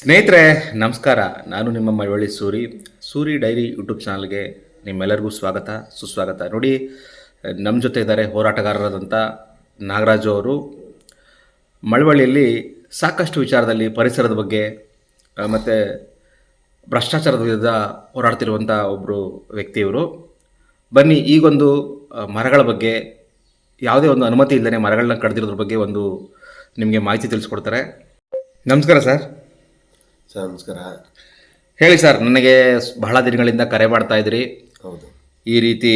ಸ್ನೇಹಿತರೆ, ನಮಸ್ಕಾರ. ನಾನು ನಿಮ್ಮ ಮಳವಳ್ಳಿ ಸೂರಿ. ಸೂರಿ ಡೈರಿ ಯೂಟ್ಯೂಬ್ ಚಾನಲ್ಗೆ ನಿಮ್ಮೆಲ್ಲರಿಗೂ ಸ್ವಾಗತ, ಸುಸ್ವಾಗತ. ನೋಡಿ ನಮ್ಮ ಜೊತೆ ಇದ್ದಾರೆ ಹೋರಾಟಗಾರರಾದಂಥ ನಾಗರಾಜು ಅವರು. ಮಳವಳ್ಳಿಯಲ್ಲಿ ಸಾಕಷ್ಟು ವಿಚಾರದಲ್ಲಿ ಪರಿಸರದ ಬಗ್ಗೆ ಮತ್ತು ಭ್ರಷ್ಟಾಚಾರದ ವಿರುದ್ಧ ಹೋರಾಡ್ತಿರುವಂಥ ಒಬ್ಬರು ವ್ಯಕ್ತಿಯವರು. ಬನ್ನಿ, ಈಗೊಂದು ಮರಗಳ ಬಗ್ಗೆ, ಯಾವುದೇ ಒಂದು ಅನುಮತಿ ಇಲ್ಲದೆ ಮರಗಳನ್ನ ಕಡ್ದಿರೋದ್ರ ಬಗ್ಗೆ ಒಂದು ನಿಮಗೆ ಮಾಹಿತಿ ತಿಳಿಸ್ಕೊಡ್ತಾರೆ. ನಮಸ್ಕಾರ ಸರ್. ಸರ್ ನಮಸ್ಕಾರ. ಹೇಳಿ ಸರ್ ನನಗೆ ಬಹಳ ದಿನಗಳಿಂದ ಕರೆ ಮಾಡ್ತಾ ಇದ್ರಿ ಹೌದು. ಈ ರೀತಿ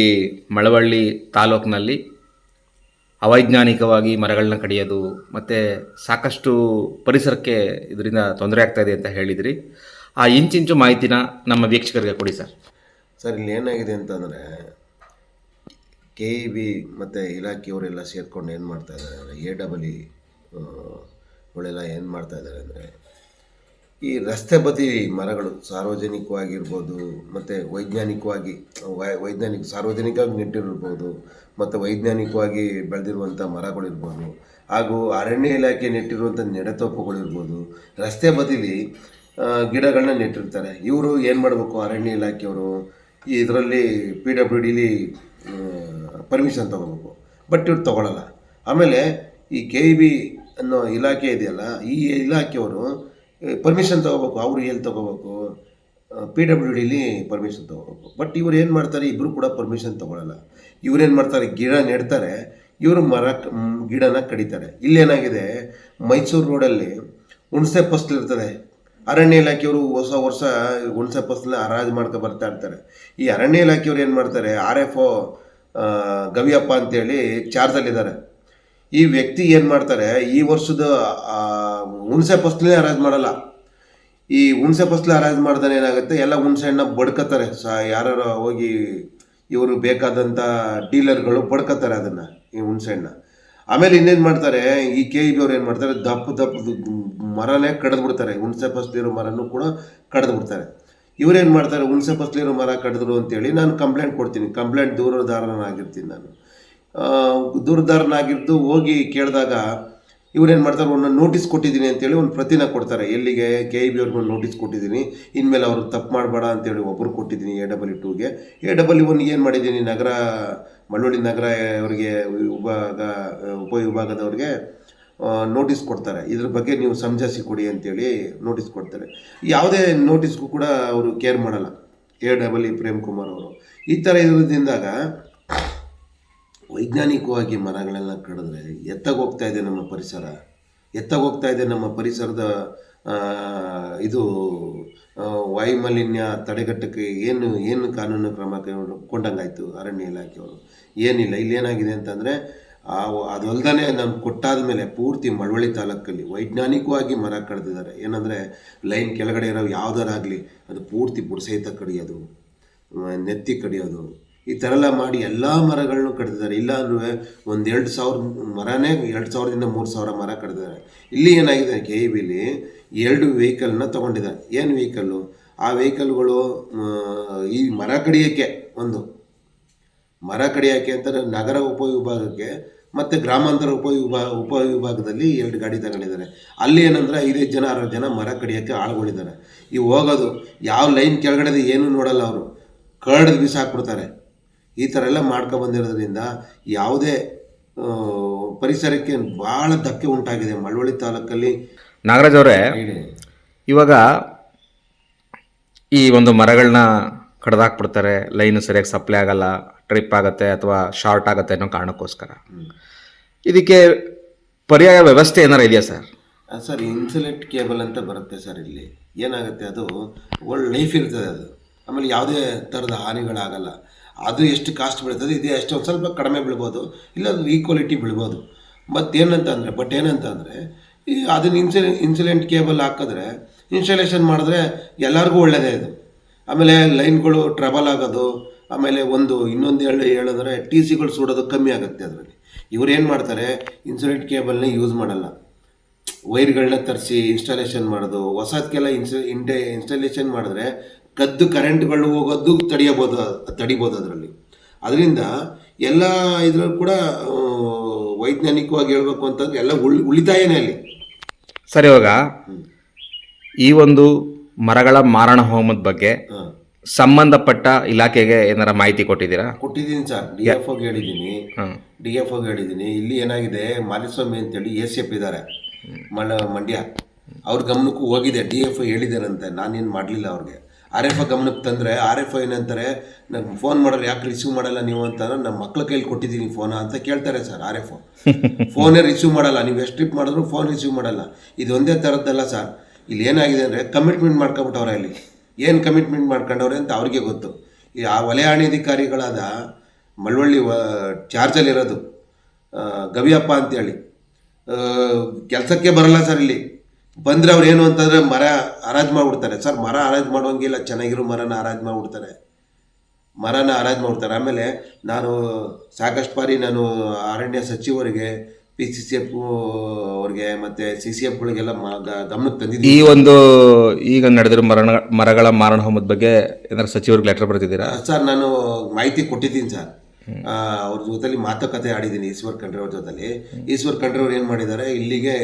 ಮಳವಳ್ಳಿ ತಾಲೂಕಿನಲ್ಲಿ ಅವೈಜ್ಞಾನಿಕವಾಗಿ ಮರಗಳನ್ನ ಕಡಿಯೋದು ಮತ್ತು ಸಾಕಷ್ಟು ಪರಿಸರಕ್ಕೆ ಇದರಿಂದ ತೊಂದರೆ ಆಗ್ತಾಯಿದೆ ಅಂತ ಹೇಳಿದಿರಿ. ಆ ಇಂಚಿಂಚು ಮಾಹಿತಿನ ನಮ್ಮ ವೀಕ್ಷಕರಿಗೆ ಕೊಡಿ ಸರ್. ಸರ್ ಇಲ್ಲಿ ಏನಾಗಿದೆ ಅಂತಂದರೆ ಕೆ ಇ ಬಿ ಮತ್ತು ಇಲಾಖೆಯವರೆಲ್ಲ ಸೇರಿಕೊಂಡು ಏನು ಮಾಡ್ತಾ ಇದ್ದಾರೆ ಅಂದರೆ ಎ ಡಬಲ್ ಇ ಅವಳೆಲ್ಲ ಏನು ಮಾಡ್ತಾ ಇದ್ದಾರೆ ಅಂದರೆ ಈ ರಸ್ತೆ ಬದಿ ಮರಗಳು ಸಾರ್ವಜನಿಕವಾಗಿರ್ಬೋದು, ಮತ್ತು ವೈಜ್ಞಾನಿಕವಾಗಿ ವೈಜ್ಞಾನಿಕ, ಸಾರ್ವಜನಿಕವಾಗಿ ನೆಟ್ಟಿರ್ಬೋದು, ಮತ್ತು ವೈಜ್ಞಾನಿಕವಾಗಿ ಬೆಳೆದಿರುವಂಥ ಮರಗಳಿರ್ಬೋದು, ಹಾಗೂ ಅರಣ್ಯ ಇಲಾಖೆ ನೆಟ್ಟಿರುವಂಥ ನೆಡತೋಪುಗಳಿರ್ಬೋದು, ರಸ್ತೆ ಬದಿಲಿ ಗಿಡಗಳನ್ನ ನೆಟ್ಟಿರ್ತಾರೆ. ಇವರು ಏನು ಮಾಡಬೇಕು ಅರಣ್ಯ ಇಲಾಖೆಯವರು? ಇದರಲ್ಲಿ ಪಿ ಡಬ್ಲ್ಯೂ ಡಿಲಿ ಪರ್ಮಿಷನ್ ತೊಗೋಬೇಕು. ಬಟ್ ಇವ್ರು ತೊಗೊಳಲ್ಲ. ಆಮೇಲೆ ಈ ಕೆ ಇ ಬಿ ಅನ್ನೋ ಇಲಾಖೆ ಇದೆಯಲ್ಲ, ಈ ಇಲಾಖೆಯವರು ಪರ್ಮಿಷನ್ ತೊಗೋಬೇಕು, ಅವರು ಎಲ್ಲಿ ತೊಗೋಬೇಕು ಪಿ ಡಬ್ಲ್ಯೂ ಡಿಲಿ ಪರ್ಮಿಷನ್ ತೊಗೋಬೇಕು. ಬಟ್ ಇವ್ರು ಏನು ಮಾಡ್ತಾರೆ ಇಬ್ಬರು ಕೂಡ ಪರ್ಮಿಷನ್ ತೊಗೊಳಲ್ಲ. ಇವ್ರೇನು ಮಾಡ್ತಾರೆ, ಗಿಡ ನೆಡ್ತಾರೆ, ಇವರು ಮರ ಗಿಡನ ಕಡಿತಾರೆ. ಇಲ್ಲೇನಾಗಿದೆ ಮೈಸೂರು ರೋಡಲ್ಲಿ ಹುಣಸೆ ಫಸ್ಟ್ ಇರ್ತದೆ. ಅರಣ್ಯ ಇಲಾಖೆಯವರು ಹೊಸ ವರ್ಷ ಹುಣಸೆ ಫಸ್ಲನ್ನ ಹರಾಜು ಮಾಡ್ಕೊ ಬರ್ತಾ ಇರ್ತಾರೆ. ಈ ಅರಣ್ಯ ಇಲಾಖೆಯವರು ಏನು ಮಾಡ್ತಾರೆ ಆರ್ ಎಫ್ ಓ ಗವಿಯಪ್ಪ ಅಂತೇಳಿ ಚಾರ್ಜಲ್ಲಿದ್ದಾರೆ ಈ ವ್ಯಕ್ತಿ ಏನು ಮಾಡ್ತಾರೆ, ಈ ವರ್ಷದ ಹುಣಸೆ ಫಸ್ಲೇ ಹರಾಜು ಮಾಡಲ್ಲ. ಈ ಹುಣಸೆ ಫಸ್ಲು ಹರಾಜು ಮಾಡ್ದಾನೆ ಏನಾಗುತ್ತೆ, ಎಲ್ಲ ಹುಣಸೆ ಹಣ್ಣ ಬಡ್ಕೋತಾರೆ ಸ ಯಾರು ಹೋಗಿ ಇವರು ಬೇಕಾದಂಥ ಡೀಲರ್ಗಳು ಬಡ್ಕೋತಾರೆ ಅದನ್ನು, ಈ ಹುಣಸೆ ಹಣ್ಣ. ಆಮೇಲೆ ಇನ್ನೇನು ಮಾಡ್ತಾರೆ, ಈ ಕೆ ಇ ಏನು ಮಾಡ್ತಾರೆ, ದಪ್ಪ ದಪ್ಪ ಮರನೇ ಕಡ್ದು ಬಿಡ್ತಾರೆ ಹುಣಸೆ ಫಸ್ಲಿರೋ ಮರನೂ ಕೂಡ ಕಡ್ದು ಬಿಡ್ತಾರೆ ಇವ್ರೇನು ಮಾಡ್ತಾರೆ, ಹುಣಸೆ ಫಸ್ಲಿರೋ ಮರ ಕಡಿದ್ರು ಅಂತೇಳಿ ನಾನು ಕಂಪ್ಲೇಂಟ್ ಕೊಡ್ತೀನಿ. ಕಂಪ್ಲೇಂಟ್ ದೂರದಾರನಾಗಿರ್ತೀನಿ ನಾನು. ದೂರದಾರನಾಗಿದ್ದು ಹೋಗಿ ಕೇಳಿದಾಗ ಇವ್ರೇನು ಮಾಡ್ತಾರೆ, ಒಂದು ನೋಟಿಸ್ ಕೊಟ್ಟಿದ್ದೀನಿ ಅಂತೇಳಿ ಒಂದು ಪ್ರತಿನ ಕೊಡ್ತಾರೆ. ಎಲ್ಲಿಗೆ? ಕೆ ಇ ಬಿ ಅವ್ರಿಗೆ ಒಂದು ನೋಟಿಸ್ ಕೊಟ್ಟಿದ್ದೀನಿ. ಇನ್ಮೇಲೆ ಅವರು ತಪ್ಪು ಮಾಡಬೇಡ ಅಂತೇಳಿ ಒಬ್ಬರು ಕೊಟ್ಟಿದ್ದೀನಿ ಎ ಡಬಲ್ ಇ ಟೂಗೆ ಎ ಡಬಲ್ ಇ ಒನ್ಗೆ ಏನು ಮಾಡಿದ್ದೀನಿ? ನಗರ ಮಳ್ಳೊಳ್ಳಿ ನಗರ ಅವರಿಗೆ ವಿಭಾಗ, ಉಪವಿಭಾಗದವ್ರಿಗೆ ನೋಟಿಸ್ ಕೊಡ್ತಾರೆ. ಇದ್ರ ಬಗ್ಗೆ ನೀವು ಸಮಜಾಸಿ ಕೊಡಿ ಅಂತೇಳಿ ನೋಟಿಸ್ ಕೊಡ್ತಾರೆ. ಯಾವುದೇ ನೋಟಿಸ್ಗೂ ಕೂಡ ಅವರು ಕೇರ್ ಮಾಡಲ್ಲ. A double E Prem Kumar ಅವರು. ಈ ಥರ ಇರೋದ್ರಿಂದಾಗ ವೈಜ್ಞಾನಿಕವಾಗಿ ಮರಗಳೆಲ್ಲ ಕಡಿದ್ರೆ ಹೋಗ್ತಾ ಇದೆ ನಮ್ಮ ಪರಿಸರ. ಎತ್ತಗೋಗ್ತಾ ಇದೆ ನಮ್ಮ ಪರಿಸರದ ಇದು ವಾಯುಮಾಲಿನ್ಯ ತಡೆಗಟ್ಟಕ್ಕೆ ಏನು ಏನು ಕಾನೂನು ಕ್ರಮ ಆಯಿತು ಅರಣ್ಯ ಇಲಾಖೆಯವರು ಏನಿಲ್ಲ ಇಲ್ಲೇನಾಗಿದೆ ಅಂತಂದರೆ, ಆ ಅದಲ್ದೇ ನಮ್ಗೆ ಕೊಟ್ಟಾದ ಮೇಲೆ ಪೂರ್ತಿ ಮಳವಳ್ಳಿ ತಾಲೂಕಲ್ಲಿ ವೈಜ್ಞಾನಿಕವಾಗಿ ಮರ ಕಡ್ದಿದ್ದಾರೆ. ಏನಂದರೆ, ಲೈನ್ ಕೆಳಗಡೆ ಇರೋ ಯಾವ್ದಾರಾಗಲಿ, ಅದು ಪೂರ್ತಿ ಬುಡಸಹಿತ ಕಡಿಯೋದು ನೆತ್ತಿ ಕಡಿಯೋದು ಈ ಥರ ಎಲ್ಲ ಮಾಡಿ ಎಲ್ಲ ಮರಗಳನ್ನು ಕಡ್ದಿದ್ದಾರೆ ಇಲ್ಲ ಅಂದರೆ ಒಂದು ಎರಡು ಸಾವಿರ ಮರನೇ ಎರಡು ಸಾವಿರದಿಂದ ಮೂರು ಸಾವಿರ ಮರ ಕಡ್ದಿದ್ದಾರೆ ಇಲ್ಲಿ ಏನಾಗಿದೆ ಕೆ ಇ ಬಿಲಿ ಎರಡು ವೆಹಿಕಲ್ನ ತೊಗೊಂಡಿದ್ದಾರೆ. ಏನು ವೆಹಿಕಲ್ಲು ಆ ವೆಹಿಕಲ್ಗಳು ಈ ಮರ ಕಡಿಯೋಕ್ಕೆ ಒಂದು. ಮರ ಕಡಿಯೋಕ್ಕೆ ಅಂತ ನಗರ ಉಪವಿಭಾಗಕ್ಕೆ ಮತ್ತು ಗ್ರಾಮಾಂತರ ಉಪವಿಭಾಗ, ಉಪವಿಭಾಗದಲ್ಲಿ ಎರಡು ಗಾಡಿ ತಗೊಂಡಿದ್ದಾರೆ. ಅಲ್ಲಿ ಏನಂದ್ರೆ ಐದೈದು ಜನ ಆರು ಜನ ಮರ ಕಡಿಯೋಕ್ಕೆ ಆಳುಗಳಿದ್ದಾರೆ ಈ ಹೋಗೋದು, ಯಾವ ಲೈನ್ ಕೆಳಗಡೆದು ಏನು ನೋಡಲ್ಲ ಅವರು. ಕರ್ಡ್ ಬಿಸಾಕ್ಬಿಡ್ತಾರೆ. ಈ ಥರ ಎಲ್ಲ ಮಾಡ್ಕೊ ಬಂದಿರೋದ್ರಿಂದ ಯಾವುದೇ ಪರಿಸರಕ್ಕೆ ಭಾಳ ಧಕ್ಕೆ ಉಂಟಾಗಿದೆ ಮಳವಳ್ಳಿ ತಾಲೂಕಲ್ಲಿ. ನಾಗರಾಜ್ ಅವರೇ ಇವಾಗ ಈ ಒಂದು ಮರಗಳನ್ನ ಕಡ್ದಾಕ್ಬಿಡ್ತಾರೆ ಲೈನು ಸರಿಯಾಗಿ ಸಪ್ಲೈ ಆಗಲ್ಲ ಟ್ರಿಪ್ ಆಗುತ್ತೆ ಅಥವಾ ಶಾರ್ಟ್ ಆಗುತ್ತೆ ಅನ್ನೋ ಕಾರಣಕ್ಕೋಸ್ಕರ. ಇದಕ್ಕೆ ಪರ್ಯಾಯ ವ್ಯವಸ್ಥೆ ಏನಾರು ಇದೆಯಾ ಸರ್? ಸರ್ ಇನ್ಸುಲೇಟ್ ಕೇಬಲ್ ಅಂತ ಬರುತ್ತೆ ಸರ್ ಇಲ್ಲಿ. ಏನಾಗುತ್ತೆ ಅದು ಒಳ್ಳೆ ಲೈಫ್ ಇರ್ತದೆ ಅದು. ಆಮೇಲೆ ಯಾವುದೇ ಥರದ ಹಾನಿಗಳಾಗಲ್ಲ. ಅದು ಎಷ್ಟು ಕಾಸ್ಟ್ ಬೀಳ್ತದೆ, ಇದು ಎಷ್ಟು ಒಂದು ಸ್ವಲ್ಪ ಕಡಿಮೆ ಬೀಳ್ಬೋದು, ಇಲ್ಲ ಅದು ಈಕ್ವಾಲಿಟಿ ಬೀಳ್ಬೋದು. ಮತ್ತು ಏನಂತ ಅಂದರೆ ಬಟ್ ಏನಂತ ಅಂದರೆ ಈ ಅದನ್ನ ಇನ್ಸುಲೆ ಇನ್ಸುಲೆಂಟ್ ಕೇಬಲ್ ಹಾಕಿದ್ರೆ ಇನ್ಸ್ಟಾಲೇಷನ್ ಮಾಡಿದ್ರೆ ಎಲ್ಲರಿಗೂ ಒಳ್ಳೆಯದೇ ಇದು. ಆಮೇಲೆ ಲೈನ್ಗಳು ಟ್ರಬಲ್ ಆಗೋದು, ಆಮೇಲೆ ಒಂದು, ಇನ್ನೊಂದು ಹೇಳಿ, ಹೇಳಿದ್ರೆ ಟಿ ಸಿಗಳು ಸುಡೋದು ಕಮ್ಮಿ ಆಗುತ್ತೆ ಅದರಲ್ಲಿ. ಇವ್ರು ಏನು ಮಾಡ್ತಾರೆ ಇನ್ಸುಲೆಂಟ್ ಕೇಬಲ್ನ ಯೂಸ್ ಮಾಡಲ್ಲ. ವೈರ್ಗಳನ್ನ ತರಿಸಿ ಇನ್ಸ್ಟಾಲೇಷನ್ ಮಾಡೋದು ಹೊಸದಕ್ಕೆಲ್ಲ ಇನ್ಸ ಇನ್ಸ್ಟಾಲೇಷನ್ ಮಾಡಿದ್ರೆ ಕದ್ದು ಕರೆಂಟ್ಗಳು ಹೋಗೋದು ತಡೆಯಬೋದು ತಡಿಬೋದು ಅದರಲ್ಲಿ. ಅದರಿಂದ ಎಲ್ಲ ಇದ್ರೂ ಕೂಡ ವೈಜ್ಞಾನಿಕವಾಗಿ ಹೇಳಬೇಕು ಅಂತಂದ್ರೆ ಎಲ್ಲ ಉಳಿ ಉಳಿತಾಯನೇ ಅಲ್ಲಿ. ಸರ್ ಇವಾಗ ಈ ಒಂದು ಮರಗಳ ಮಾರಣ ಹೋಮದ ಬಗ್ಗೆ ಸಂಬಂಧಪಟ್ಟ ಇಲಾಖೆಗೆ ಏನಾರ ಮಾಹಿತಿ ಕೊಟ್ಟಿದ್ದೀರಾ? ಕೊಟ್ಟಿದ್ದೀನಿ ಸರ್. ಡಿ ಎಫ್ ಓಗೆ ಹೇಳಿದ್ದೀನಿ. ಡಿ ಎಫ್ ಓಗೆ ಹೇಳಿದ್ದೀನಿ. ಇಲ್ಲಿ ಏನಾಗಿದೆ ಮಾಲಿಸ್ವಾಮಿ ಅಂತೇಳಿ ಎ ಸಿ ಎಫ್ ಇದ್ದಾರೆ. ಮಂಡ್ಯ. ಅವ್ರ ಗಮನಕ್ಕೂ ಹೋಗಿದೆ. ಡಿ ಎಫ್ ಹೇಳಿದಾರಂತೆ ನಾನೇನು ಮಾಡಲಿಲ್ಲ ಅವ್ರಿಗೆ. ಆರ್ ಎಫ್ ಗಮನಕ್ಕೆ ತಂದರೆ ಆರ್ ಎಫ್ ಏನಂತಾರೆ ನಂಗೆ ಫೋನ್ ಮಾಡೋರು ಯಾಕೆ ರಿಸೀವ್ ಮಾಡಲ್ಲ ನೀವು? ಅಂತ ನಮ್ಮ ಮಕ್ಳ ಕೈಲಿ ಕೊಟ್ಟಿದ್ದೀನಿ ಫೋನ ಅಂತ ಕೇಳ್ತಾರೆ ಸರ್ ಆರ್ ಎಫ್ ಫೋನೇ ರಿಸೀವ್ ಮಾಡಲ್ಲ. ನೀವು ಎಷ್ಟು ಟ್ರಿಪ್ ಮಾಡಿದ್ರು ಫೋನ್ ರಿಸೀವ್ ಮಾಡಲ್ಲ. ಇದು ಒಂದೇ ಥರದ್ದಲ್ಲ ಸರ್. ಇಲ್ಲಿ ಏನಾಗಿದೆ ಅಂದರೆ ಕಮಿಟ್ಮೆಂಟ್ ಮಾಡ್ಕೊಬಿಟ್ಟವ್ರೆ ಇಲ್ಲಿ ಏನು ಕಮಿಟ್ಮೆಂಟ್ ಮಾಡ್ಕೊಂಡವ್ರೆ ಅಂತ ಅವ್ರಿಗೆ ಗೊತ್ತು. ಈ ಆ ವಲಯಾಣಿ ಅಧಿಕಾರಿಗಳಾದ ಮಳವಳ್ಳಿ ಚಾರ್ಜಲ್ಲಿರೋದು ಗವಿಯಪ್ಪ ಅಂತೇಳಿ. ಕೆಲಸಕ್ಕೆ ಬರಲ್ಲ ಸರ್ ಇಲ್ಲಿ. ಬಂದರೆ ಅವ್ರು ಏನು ಅಂತಂದರೆ ಮರ ಆರಾಧ ಮಾಡ್ಬಿಡ್ತಾರೆ. ಸರ್ ಮರ ಆರಾಧ ಮಾಡೋಂಗಿಲ್ಲ ಚೆನ್ನಾಗಿರೋ ಮರನ ಆರಾಧ ಮಾಡಿಬಿಡ್ತಾರೆ. ಮರನ ಆರಾಧ ಮಾಡ್ತಾರೆ ಆಮೇಲೆ ನಾನು ಸಾಕಷ್ಟು ಬಾರಿ ನಾನು ಅರಣ್ಯ ಸಚಿವರಿಗೆ ಪಿ ಸಿ ಸಿ ಎಫ್ ಅವ್ರಿಗೆ ಮತ್ತೆ ಸಿ ಸಿ ಎಫ್ಗಳಿಗೆಲ್ಲ ಗಮನಕ್ಕೆ ತಂದಿದ್ದೀನಿ. ಈ ಒಂದು ಈಗ ನಡೆದಿರೋ ಮರಣ ಮರಗಳ ಮಾರಣ ಹೋಮದ ಬಗ್ಗೆ ಏನಾದ್ರು ಸಚಿವರಿಗೆ ಲೆಟರ್ ಬರ್ತಿದ್ದೀರಾ? ಸರ್ ನಾನು ಮಾಹಿತಿ ಕೊಟ್ಟಿದ್ದೀನಿ ಸರ್. ಅವ್ರ ಜೊತೆಲಿ ಮಾತುಕತೆ ಆಡಿದ್ದೀನಿ. ಈಶ್ವರ್ ಖಂಡ್ರೆ ಅವ್ರ ಜೊತೆಲಿ ಈಶ್ವರ್ ಖಂಡ್ರೆ ಅವ್ರು ಏನು ಮಾಡಿದ್ದಾರೆ? ಇಲ್ಲಿಗೆ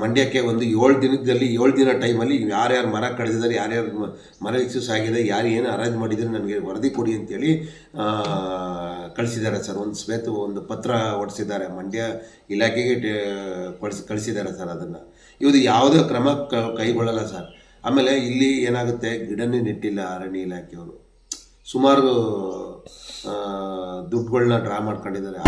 ಮಂಡ್ಯಕ್ಕೆ ಒಂದು ಏಳು ದಿನದಲ್ಲಿ, ಏಳು ದಿನ ಟೈಮಲ್ಲಿ ಯಾರ್ಯಾರು ಮರ ಕಡಿದಿದ್ದಾರೆ, ಯಾರ್ಯಾರು ಮರ ಎಕ್ಸಸ್ ಆಗಿದೆ, ಯಾರು ಏನು ಅರೇಂಜ್ ಮಾಡಿದರೆ ನನಗೆ ವರದಿ ಕೊಡಿ ಅಂತೇಳಿ ಕಳಿಸಿದ್ದಾರೆ ಸರ್. ಒಂದು ಶ್ವೇತ ಒಂದು ಪತ್ರ ಹೊಡಿಸಿದ್ದಾರೆ, ಮಂಡ್ಯ ಇಲಾಖೆಗೆ ಕಳಿಸಿ, ಕಳಿಸಿದ್ದಾರೆ ಸರ್ ಅದನ್ನು. ಇದು ಯಾವುದೇ ಕ್ರಮ ಕೈಗೊಳ್ಳಲ್ಲ ಸರ್. ಆಮೇಲೆ ಇಲ್ಲಿ ಏನಾಗುತ್ತೆ, ಗಿಡನೇ ನೆಟ್ಟಿಲ್ಲ ಅರಣ್ಯ ಇಲಾಖೆಯವರು. ಸುಮಾರು ದುಡ್ಡುಗಳನ್ನ ಡ್ರಾ ಮಾಡ್ಕೊಂಡಿದ್ದಾರೆ.